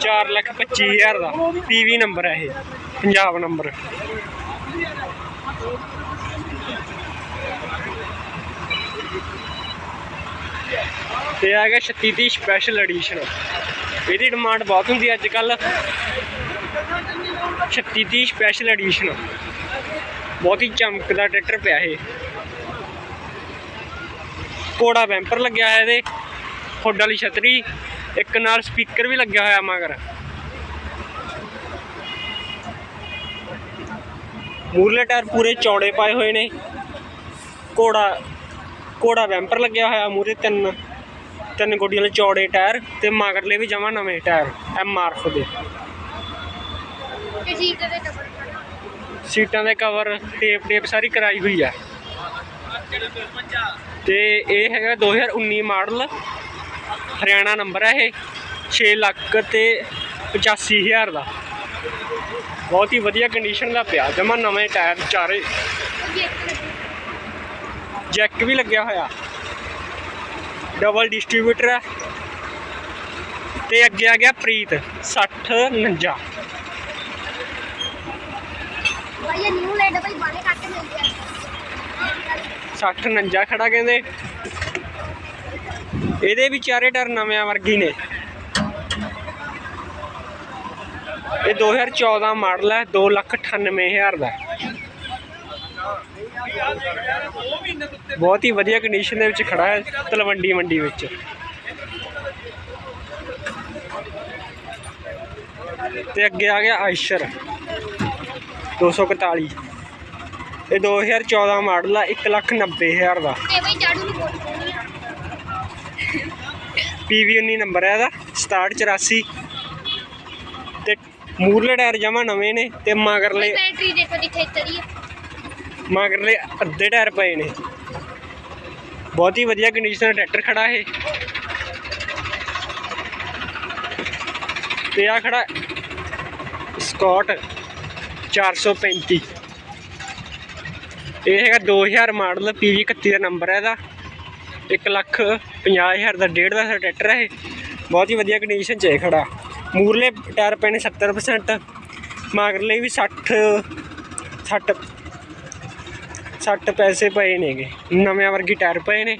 [SPEAKER 1] 4 ਲੱਖ 25 ਹਜ਼ਾਰ ਦਾ। ਪੀਵੀ ਨੰਬਰ ਹੈ ਇਹ, ਪੰਜਾਬ ਨੰਬਰ ਤੇ ਆ ਗਿਆ 3630 ਸਪੈਸ਼ਲ ਐਡੀਸ਼ਨ ਇਹਦੀ ਡਿਮਾਂਡ ਬਹੁਤ ਹੁੰਦੀ ਅੱਜ ਕੱਲ 3630 ਸਪੈਸ਼ਲ ਐਡੀਸ਼ਨ ਬਹੁਤ ਹੀ ਚਮਕਦਾ ਟਰੈਕਟਰ ਪਿਆ ਇਹ। ਕੋੜਾ ਵੈਂਪਰ ਲੱਗਿਆ ਹੋਇਆ ਇਹਦੇ। ਹੁੱਡ ਵਾਲੀ ਛਤਰੀ। ਇੱਕ ਨਾਲ ਸਪੀਕਰ ਵੀ ਲੱਗਿਆ ਹੋਇਆ ਮਗਰ। ਮੂਰਲੇ ਟਾਇਰ ਪੂਰੇ ਚੌੜੇ ਪਾਏ ਹੋਏ ਨੇ। ਕੋੜਾ ਕੋੜਾ ਵੈਂਪਰ ਲੱਗਿਆ ਹੋਇਆ ਮੂਰੇ ਤਿੰਨ। ਤਿੰਨ ਗੋਡੀ ਵਾਲੇ ਚੌੜੇ ਟਾਇਰ ਤੇ ਮਗਰਲੇ ਵੀ ਜਮਾ ਨਵੇਂ ਟਾਇਰ ਐਮ ਆਰ ਐਫ ਦੇ।
[SPEAKER 2] ਤੇ ਸੀਟ ਦੇ ਕਵਰ
[SPEAKER 1] ਸੀਟਾਂ ਦੇ ਕਵਰ ਟੇਪ ਟੇਪ ਸਾਰੀ ਕਰਾਈ ਹੋਈ ਆ। ਤੇ ਇਹ ਹੈਗਾ 2019 ਮਾਡਲ ਹਰਿਆਣਾ ਨੰਬਰ ਹੈ ਇਹ 6 ਲੱਖ ਤੇ 85000 ਦਾ। ਬਹੁਤ ਹੀ ਵਧੀਆ ਕੰਡੀਸ਼ਨ ਦਾ ਪਿਆ ਜਮਾ ਨਵੇਂ ਟਾਇਰ ਚਾਰੇ। ਜੈਕ ਵੀ ਲੱਗਿਆ ਹੋਇਆ। ਡਬਲ ਡਿਸਟ੍ਰੀਬਿਊਟਰ ਹੈ। ਤੇ ਅੱਗੇ ਆ ਗਿਆ ਪ੍ਰੀਤ 60 49
[SPEAKER 2] ਭਾਈ ਇਹ ਨਿਊ ਲੈਡ ਭਾਈ ਬਾਣੇ ਕੱਟ ਮਿਲਦੇ ਆ।
[SPEAKER 1] 60 49 ਖੜਾ ਕਹਿੰਦੇ। ਇਹਦੇ ਵੀ ਚਾਰੇ ਟਾਇਰ ਨਵੇਂ ਵਰਗੀ ਨੇ। ਇਹ 2014 ਮਾਡਲ ਹੈ 298000 ਦਾ। ਬਹੁਤ ਹੀ ਵਧੀਆ ਕੰਡੀਸ਼ਨ ਦੇ ਵਿੱਚ ਖੜਾ ਹੈ ਤਲਵੰਡੀ ਮੰਡੀ ਵਿੱਚ। ਤੇ ਅੱਗੇ ਆ ਗਿਆ ਆਇਸ਼ਰ 241 ਇਹ 2014 ਮਾਡਲ ਆ 190000 ਦਾ।
[SPEAKER 2] ਤੇ ਭਾਈ ਜਾੜੂ ਨੂੰ ਬੋਲ ਪਾਉਣੀ ਆ
[SPEAKER 1] PV19 ਨੰਬਰ ਹੈ ਇਹਦਾ 6784 ਤੇ ਮੂਰਲੇ ਟਾਇਰ ਜਮਾ ਨਵੇਂ ਨੇ ਤੇ ਮਗਰਲੇ
[SPEAKER 2] ਬੈਟਰੀ ਦੇਖੋ ਜਿੱਥੇ ਚੜੀ ਹੈ
[SPEAKER 1] ਮਗਰਲੇ ਅੱਧੇ ਟਾਇਰ ਪਏ ਨੇ। ਬਹੁਤ ਹੀ ਵਧੀਆ ਕੰਡੀਸ਼ਨ ਦਾ ਟਰੈਕਟਰ ਖੜਾ ਇਹ। ਤੇ ਆ ਖੜਾ ਸਕਾਟ 435 ਇਹ ਹੈਗਾ 2000 ਮਾਡਲ PV 31 ਦਾ ਨੰਬਰ ਹੈ ਇਹਦਾ। 1 ਲੱਖ 50000 ਦਾ ਡੇਢ ਦਾ ਟਰੈਕਟਰ ਹੈ ਇਹ। ਬਹੁਤ ਹੀ ਵਧੀਆ ਕੰਡੀਸ਼ਨ 'ਚ ਇਹ ਖੜਾ। ਮੂਰਲੇ ਟਾਇਰ ਪਏ ਨੇ 70% ਮਗਰਲੇ ਵੀ 60 60 60 ਪੈਸੇ ਪਏ ਨੇਗੇ। ਨਵੇਂ ਵਰਗੀ ਟਾਇਰ ਪਏ ਨੇ।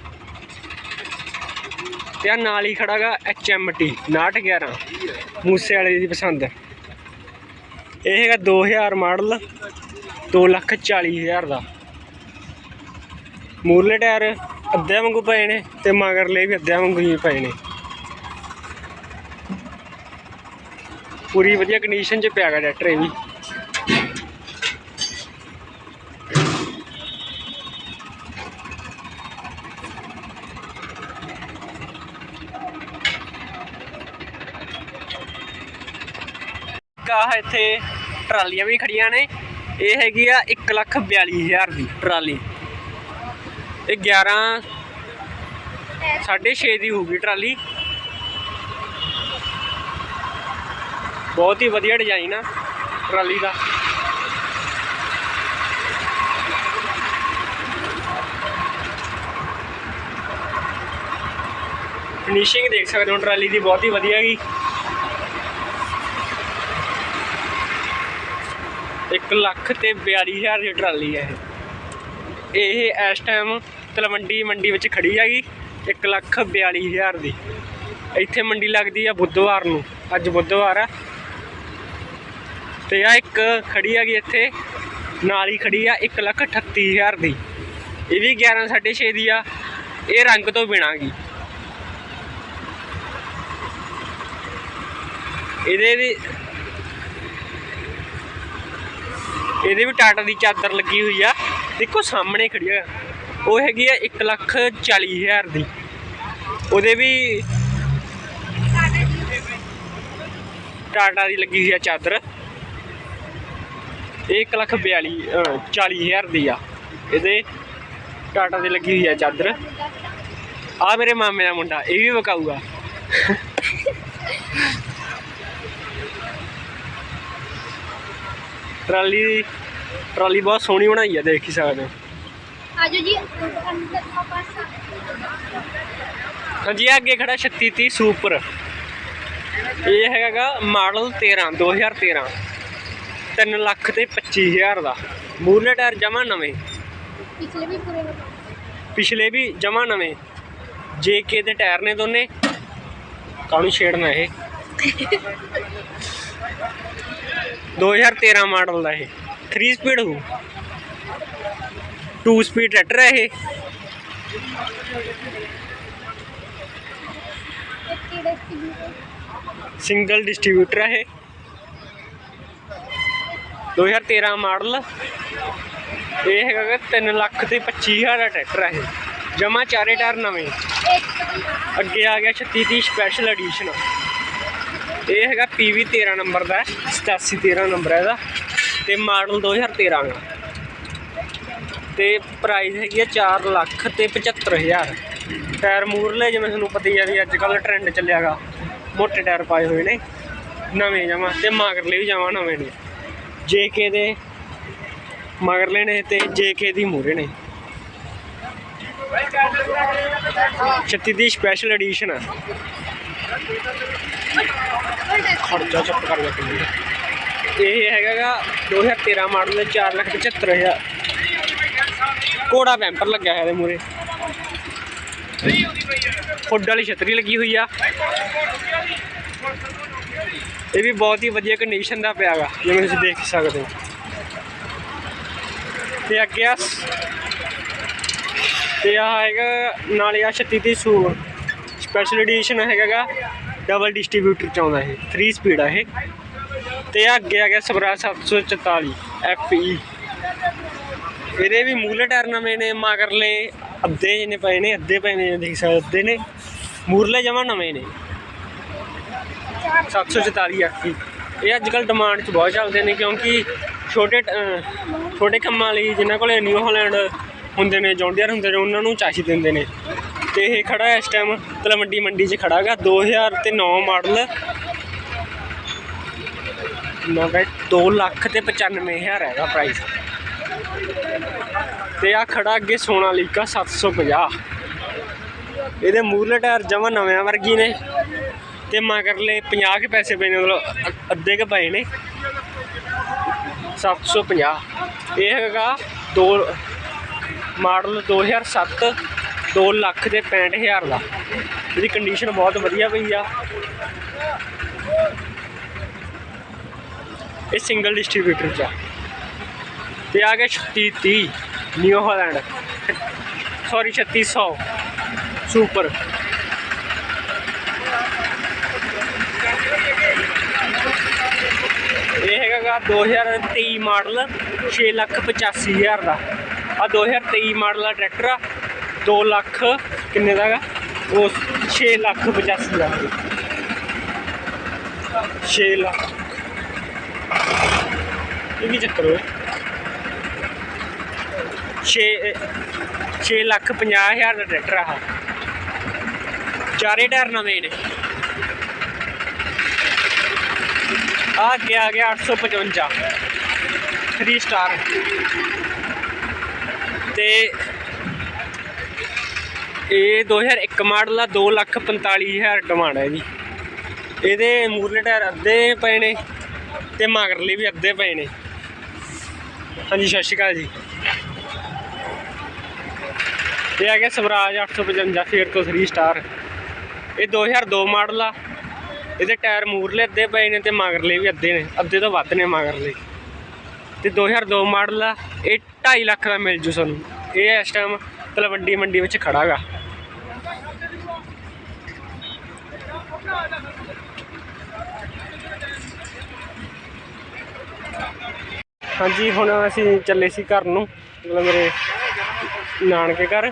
[SPEAKER 1] ਤੇ ਆ ਨਾਲ ਹੀ ਖੜਾਗਾ HMT 6911 ਮੂਸੇ ਵਾਲੇ ਦੀ ਪਸੰਦ। ਇਹ ਹੈਗਾ 2000 ਮਾਡਲ 240000 ਦਾ। ਮੂਰਲੇ ਟਾਇਰ ਅੱਧਿਆਂ ਵਾਂਗੂ ਪਏ ਨੇ ਤੇ ਮਗਰਲੇ ਵੀ ਅੱਧਿਆਂ ਵਾਂਗੂ ਹੀ ਪਏ ਨੇ। ਪੂਰੀ ਵਧੀਆ ਕੰਡੀਸ਼ਨ 'ਚ ਪਿਆਗਾ ਟਰੈਕਟਰ ਇਹ ਵੀ। ਇੱਥੇ ਟਰਾਲੀਆਂ ਵੀ ਖੜੀਆਂ ਨੇ। ਇਹ ਹੈਗੀ ਆ 142000 ਦੀ ਟਰਾਲੀ। ਇਹ 11 6.5 ਦੀ ਹੋਊਗੀ ਟਰਾਲੀ। ਬਹੁਤ ਹੀ ਵਧੀਆ ਡਿਜ਼ਾਈਨ ਆ ਟਰਾਲੀ ਦਾ। ਫਿਨਿਸ਼ਿੰਗ ਦੇਖ ਸਕਦੇ ਹੋ ਟਰਾਲੀ ਦੀ, ਬਹੁਤ ਹੀ ਵਧੀਆ ਗਈ ਇੱਕ ਲੱਖ ਤੇ 42000 ਦੀ ਟਰਾਲੀ ਹੈ ਇਹ। ਇਹ ਇਸ ਟਾਈਮ ਤਲਵੰਡੀ ਮੰਡੀ ਵਿੱਚ ਖੜੀ ਹੈਗੀ, ਇੱਕ ਲੱਖ 42000 ਦੀ। ਇੱਥੇ ਮੰਡੀ ਲੱਗਦੀ ਆ ਬੁੱਧਵਾਰ ਨੂੰ, ਅੱਜ ਬੁੱਧਵਾਰ ਆ। ਤੇ ਆ ਇੱਕ ਖੜੀ ਹੈਗੀ ਇੱਥੇ, ਨਾਲ ਹੀ ਖੜੀ ਆ ਇੱਕ ਲੱਖ 38000 ਦੀ। ਇਹ ਵੀ 11 6.5 ਦੀ ਆ, ਇਹ ਰੰਗ ਤੋਂ ਬਿਨਾਗੀ ਇਹਦੇ ਵੀ ਇਹਦੇ ਵੀ ਟਾਟਾ ਦੀ ਚਾਦਰ ਲੱਗੀ ਹੋਈ ਆ। ਦੇਖੋ ਸਾਹਮਣੇ ਖੜੀ ਆ। ਉਹ ਹੈਗੀ ਆ 1 ਲੱਖ 40 ਹਜ਼ਾਰ ਦੀ। ਉਹਦੇ ਵੀ ਟਾਟਾ ਦੀ ਲੱਗੀ ਹੋਈ ਆ ਚਾਦਰ। ਇਹ 1 ਲੱਖ 42 40 ਹਜ਼ਾਰ ਦੀ ਆ। ਇਹਦੇ ਟਾਟਾ ਦੀ ਲੱਗੀ ਹੋਈ ਆ ਚਾਦਰ। ਆ ਮੇਰੇ ਮਾਮੇ ਦਾ ਮੁੰਡਾ, ਇਹ ਵੀ ਵਿਕਾਊਗਾ। ਟਰਾਲੀ ਟਰਾਲੀ ਬਹੁਤ ਸੋਹਣੀ ਬਣਾਈ ਆ ਦੇਖ ਹੀ ਸਕਦੇ ਹੋ।
[SPEAKER 2] ਆਜੋ ਜੀ ਅੰਦਰ ਆਪਾਂ
[SPEAKER 1] ਹਾਂਜੀ ਅੱਗੇ ਖੜਾ 3630 ਸੁਪਰ। ਇਹ ਹੈਗਾ ਮਾਡਲ 13 2013 3 ਲੱਖ ਤੇ 25000 ਦਾ। ਮੂਰਲੇ ਟਾਇਰ ਜਮਾ ਨਵੇਂ।
[SPEAKER 2] ਪਿਛਲੇ ਵੀ ਪੂਰੇ
[SPEAKER 1] ਪਿਛਲੇ ਵੀ ਜਮਾ ਨਵੇਂ। JK ਦੇ ਟਾਇਰ ਨੇ ਦੋਨੇ। ਕਾਹਨੂੰ ਛੇੜਨਾ ਇਹ? 2013 ਮਾਡਲ ਦਾ ਇਹ। 3 ਸਪੀਡ ਹੋ 2 ਸਪੀਡ ਟਰੈਕਟਰ ਹੈ ਇਹ।
[SPEAKER 2] ਇੱਕ ਕਿਹੜੇ ਸੀ
[SPEAKER 1] ਸਿੰਗਲ ਡਿਸਟ੍ਰੀਬਿਊਟਰ ਹੈ 2013 ਮਾਡਲ। ਇਹ ਹੈਗਾ 3 ਲੱਖ ਤੇ 25000 ਦਾ ਟਰੈਕਟਰ ਹੈ ਇਹ। ਜਮਾ ਚਾਰੇ ਟਾਇਰ ਨਵੇਂ। ਅੱਗੇ ਆ ਗਿਆ 3630 ਸਪੈਸ਼ਲ ਐਡੀਸ਼ਨ ਇਹ ਹੈਗਾ PV 13 ਨੰਬਰ ਦਾ 8713 ਨੰਬਰ ਹੈ ਇਹਦਾ। ਤੇ ਮਾਡਲ 2013 ਦਾ। ਤੇ ਪ੍ਰਾਈਸ ਹੈਗੀ ਆ 4 ਲੱਖ ਤੇ 75000 ਟਾਇਰ ਮੂਰਲੇ ਜਿਵੇਂ ਤੁਹਾਨੂੰ ਪਤਾ ਹੀ ਆ ਵੀ ਅੱਜ ਕੱਲ ਟ੍ਰੈਂਡ ਚੱਲਿਆਗਾ। ਮੋਟੇ ਟਾਇਰ ਪਾਏ ਹੋਏ ਨੇ। ਨਵੇਂ ਜਮਾ ਤੇ ਮਗਰਲੇ ਵੀ ਜਾਵਾਂ ਨਵੇਂ ਨੇ। ਜੇਕੇ ਦੇ ਮਗਰਲੇ ਨੇ ਤੇ ਜੇਕੇ ਦੀ ਮੂਰੇ ਨੇ। 36 ਦੀ ਸਪੈਸ਼ਲ ਐਡੀਸ਼ਨ ਆ। ਖਰਚਾ ਚੱਪ ਕਰ ਗਿਆ ਕਿੰਨੀ ਇਹ ਹੈਗਾਗਾ 2013 ਮਾਡਲ 4 ਲੱਖ 75000 ਕੋੜਾ ਬੈਂਪਰ ਲੱਗਾ ਹੈ ਇਹਦੇ ਮੂਰੇ ਫੁੱਡ ਵਾਲੀ ਛਤਰੀ ਲੱਗੀ ਹੋਈ ਆ। ਇਹ ਵੀ ਬਹੁਤ ਹੀ ਵਧੀਆ ਕੰਡੀਸ਼ਨ ਦਾ ਪਿਆਗਾ ਜਿਵੇਂ ਤੁਸੀਂ ਦੇਖ ਸਕਦੇ ਹੋ। ਤੇ ਅੱਗੇ ਆ ਤੇ ਆ ਹੈਗਾ, ਨਾਲੇ ਆ 36 ਦੀ ਸੂ ਸਪੈਸ਼ਲ ਐਡੀਸ਼ਨ ਹੈਗਾਗਾ। ਡਬਲ ਡਿਸਟ੍ਰੀਬਿਊਟਰ ਚ ਆਉਂਦਾ ਇਹ 3 ਸਪੀਡ ਆ ਇਹ। ਤੇ ਅੱਗੇ ਆ ਗਿਆ ਸਵਰਾਜ 744 FE ਇਹਦੇ ਵੀ ਮੂਲੇ ਟਾਇਰ ਨਵੇਂ ਨੇ, ਮਗਰਲੇ ਅੱਧੇ ਜਿਹਨੇ ਪਏ ਨੇ, ਅੱਧੇ ਪਏ ਨੇ ਦੇਖ ਸਕਦੇ ਅੱਧੇ ਨੇ। ਮੂਰਲੇ ਜਮਾ ਨਵੇਂ ਨੇ। 744 FE ਇਹ ਅੱਜ ਕੱਲ ਡਿਮਾਂਡ 'ਚ ਬਹੁਤ ਚੱਲਦੇ ਨੇ, ਕਿਉਂਕਿ ਛੋਟੇ ਛੋਟੇ ਕੰਮਾਂ ਲਈ ਜਿਨ੍ਹਾਂ ਕੋਲੇ ਨਿਊ ਹਾਲੈਂਡ ਹੁੰਦੇ ਨੇ ਜੌਂਡੀਅਰ ਹੁੰਦੇ ਨੇ, ਉਹਨਾਂ ਨੂੰ ਚਾਹੀ ਦਿੰਦੇ ਨੇ। ਤੇ ਇਹ ਖੜਾ ਇਸ ਟਾਈਮ ਤਲਵੰਡੀ ਮੰਡੀ 'ਚ ਖੜਾ ਗਾ 2009 ਮਾਡਲ। ਨਾ ਬਈ 2 ਲੱਖ ਤੇ 95000 ਹੈਗਾ ਪ੍ਰਾਈਸ ਤੇ ਆ ਖੜਾ ਅੱਗੇ ਸੋਨਾ ਸੋਨਾਲੀਕਾ 750 ਇਹਦੇ ਮੂਰਲੇ ਟਾਇਰ ਜਮਾ ਨਵੇਂ ਵਰਗੀ ਨੇ। ਤੇ ਮਗਰਲੇ 50 ਕੇ ਪੈਸੇ ਪਏ ਨੇ, ਮਤਲਬ ਅੱਧੇ ਕੇ ਪਏ ਨੇ। 750 ਇਹ ਹੈਗਾ ਦੋ ਮਾਡਲ 2007 2 ਲੱਖ ਦੇ 65000 ਦਾ। ਇਹਦੀ ਕੰਡੀਸ਼ਨ ਬਹੁਤ ਵਧੀਆ ਪਈ ਆ। ਇਹ ਸਿੰਗਲ ਡਿਸਟ੍ਰੀਬਿਊਟਰ ਚ ਆ। ਤੇ ਆ ਗਿਆ 3630 ਨਿਊ ਹਾਲੈਂਡ ਸੌਰੀ 3600 ਸੁਪਰ ਇਹ ਹੈਗਾ ਗਾ 2023 ਮਾਡਲ 6 ਲੱਖ 85000 ਦਾ। ਆ 2023 ਮਾਡਲ ਦਾ ਟਰੈਕਟਰ ਆ। 2 ਲੱਖ, ਕਿੰਨੇ ਦਾ ਹੈਗਾ? ਉਹ 6 ਲੱਖ 85000 6 ਲੱਖ। ਇਹ ਕੀ ਚੱਕਰ ਹੋਇਆ। 6 6 ਲੱਖ 50000 ਦਾ ਟਰੈਕਟਰ ਆ ਆਹ। ਚਾਰੇ ਟਾਇਰ ਨਵੇਂ ਨੇ। ਆ ਗਿਆ ਆ ਗਿਆ 855 3 ਸਟਾਰ ਤੇ ਇਹ 2001 ਮਾਡਲ ਆ 2 ਲੱਖ 45000 ਡਿਮਾਂਡ ਹੈ ਜੀ। ਇਹਦੇ ਮੂਰਲੇ ਟਾਇਰ ਅੱਧੇ ਪਏ ਨੇ ਤੇ ਮਗਰਲੇ ਵੀ ਅੱਧੇ ਪਏ ਨੇ। ਹਾਂਜੀ, ਸਤਿ ਸ਼੍ਰੀ ਅਕਾਲ ਜੀ। ਇਹ ਆ ਗਿਆ ਸਵਰਾਜ 855 ਫੇਰ ਤੋਂ 3 ਸਟਾਰ ਇਹ 2002 ਮਾਡਲ ਆ। ਇਹਦੇ ਟਾਇਰ ਮੂਰਲੇ ਅੱਧੇ ਪਏ ਨੇ ਤੇ ਮਗਰਲੇ ਵੀ ਅੱਧੇ ਨੇ। ਅੱਧੇ ਤੋਂ ਵੱਧ ਨੇ ਮਗਰਲੇ। ਤੇ 2002 ਮਾਡਲ ਆ। ਇਹ 2.5 ਲੱਖ ਦਾ ਮਿਲ ਜੂ ਸਾਨੂੰ। ਇਹ ਇਸ ਟਾਈਮ ਤਲਵੰਡੀ ਮੰਡੀ ਵਿੱਚ ਖੜਾ ਹਾਂਜੀ, ਹੁਣ ਅਸੀਂ ਚੱਲੇ ਸੀ ਘਰ ਨੂੰ, ਮਤਲਬ ਮੇਰੇ ਨਾਨਕੇ ਘਰ।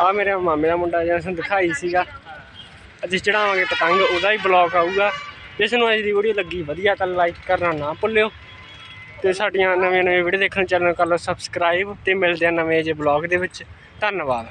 [SPEAKER 1] ਆ ਮੇਰੇ ਮਾਮੇ ਦਾ ਮੁੰਡਾ ਜਿਹੜਾ ਸਾਨੂੰ ਦਿਖਾਈ ਸੀਗਾ। ਅੱਜ ਚੜਾਵਾਂਗੇ ਪਤੰਗ, ਉਹਦਾ ਹੀ ਬਲੌਗ ਆਊਗਾ। ਜਿਸ ਨੂੰ ਅੱਜ ਦੀ ਵੀਡੀਓ ਲੱਗੀ ਵਧੀਆ, ਤਾਂ ਲਾਈਕ ਕਰਨਾ ਨਾ ਭੁੱਲਿਓ। ਤੇ ਸਾਡੀਆਂ ਨਵੀਆਂ ਨਵੀਆਂ ਵੀਡੀਓ ਦੇਖਣ ਚੈਨਲ ਕਰ ਲਓ ਸਬਸਕ੍ਰਾਈਬ ਤੇ ਮਿਲਦੇ ਆ ਨਵੇਂ ਜਿਹੇ ਬਲੌਗ ਦੇ ਵਿੱਚ। ਧੰਨਵਾਦ।